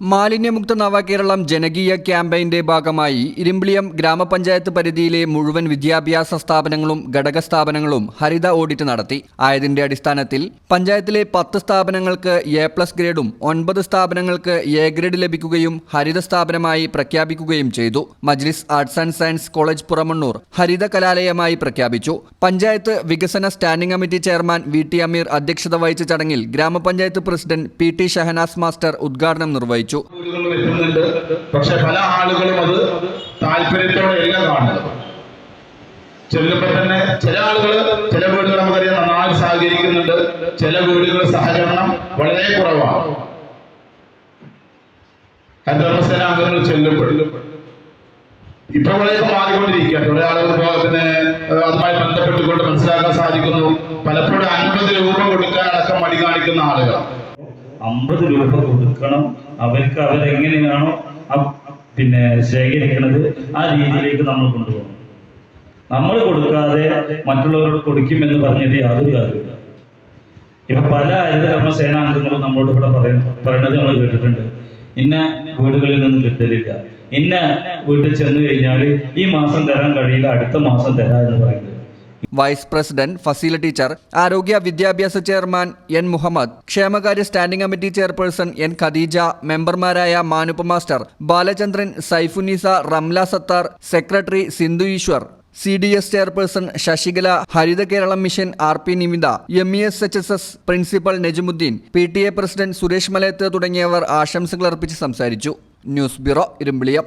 മാലിന്യമുക്ത നവകേരളം ജനകീയ ക്യാമ്പയിന്റെ ഭാഗമായി ഇരുമ്പിളിയം ഗ്രാമപഞ്ചായത്ത് പരിധിയിലെ മുഴുവൻ വിദ്യാഭ്യാസ സ്ഥാപനങ്ങളും ഘടക സ്ഥാപനങ്ങളും ഹരിത ഓഡിറ്റ് നടത്തി. ആയതിന്റെ അടിസ്ഥാനത്തിൽ പഞ്ചായത്തിലെ പത്ത് സ്ഥാപനങ്ങൾക്ക് എ പ്ലസ് ഗ്രേഡും ഒൻപത് സ്ഥാപനങ്ങൾക്ക് എ ഗ്രേഡ് ലഭിക്കുകയും ഹരിത സ്ഥാപനമായി പ്രഖ്യാപിക്കുകയും ചെയ്തു. Majlis arts and science college Puramannur ഹരിത കലാലയമായി പ്രഖ്യാപിച്ചു. പഞ്ചായത്ത് വികസന standing committee chairman V T Ameer അധ്യക്ഷത വഹിച്ച ചടങ്ങിൽ ഗ്രാമപഞ്ചായത്ത് president P T Shahanas master ഉദ്ഘാടനം നിർവഹിച്ചു. എത്തുന്നുണ്ട് പക്ഷെ പല ആളുകളും അത് താല്പര്യത്തോടെയല്ല കാണുന്നത്. ചെല്ലുമ്പോ തന്നെ ചില ആളുകൾ ചില വീടുകൾ നമുക്കറിയാം നന്നായി സഹകരിക്കുന്നുണ്ട്. ചില വീടുകൾ സഹകരണം വളരെ കുറവാണ്. ഹരിതകർമ്മസേന അംഗങ്ങൾ ചെല്ലുമ്പോൾ. ഇപ്പൊ വളരെ മാറിക്കൊണ്ടിരിക്കുകയാണ്. കുറെ ആളുകൾ പിന്നെ അതുമായി ബന്ധപ്പെട്ടുകൊണ്ട് മനസ്സിലാക്കാൻ സാധിക്കുന്നു. പലപ്പോഴും അൻപത് രൂപ കൊടുക്കാൻ അടക്കം മടി കാണിക്കുന്ന ആളുകൾ അമ്പത് രൂപ കൊടുക്കണം അവർക്ക് അവരെങ്ങനെയാണോ പിന്നെ ശേഖരിക്കുന്നത് ആ രീതിയിലേക്ക് നമ്മൾ കൊണ്ടുപോകണം. നമ്മൾ കൊടുക്കാതെ മറ്റുള്ളവരോട് കൊടുക്കുമെന്ന് പറഞ്ഞിട്ട് യാതൊരു കാര്യമില്ല. ഇപ്പൊ പല ഹരിതകർമ്മ സേനാംഗങ്ങളും നമ്മളോട് ഇവിടെ പറയുന്നു പറയുന്നത് നമ്മൾ കേട്ടിട്ടുണ്ട്. ഇന്ന വീടുകളിൽ നിന്ന് കിട്ടലില്ല. ഇന്ന വീട്ടിൽ ചെന്ന് കഴിഞ്ഞാൽ ഈ മാസം തരാൻ കഴിയില്ല അടുത്ത മാസം തരാം എന്ന് പറയുന്നത്. വൈസ് പ്രസിഡന്റ് ഫസീല ടീച്ചർ ആരോഗ്യ വിദ്യാഭ്യാസ ചെയർമാൻ എൻ മുഹമ്മദ് ക്ഷേമകാര്യ standing committee chairperson N Khadeeja മെമ്പർമാരായ Manupa master Balachandran Saifunnisa Ramla Sathar secretary Sindhu Eshwar C D S chairperson Sasikala Haritha Keralam mission R P Nimitha M E S H S S principal Najmuddeen P T A president Suresh Malayath തുടങ്ങിയവർ ആശംസകൾ അർപ്പിച്ച് സംസാരിച്ചു. News bureau Irimbiliyam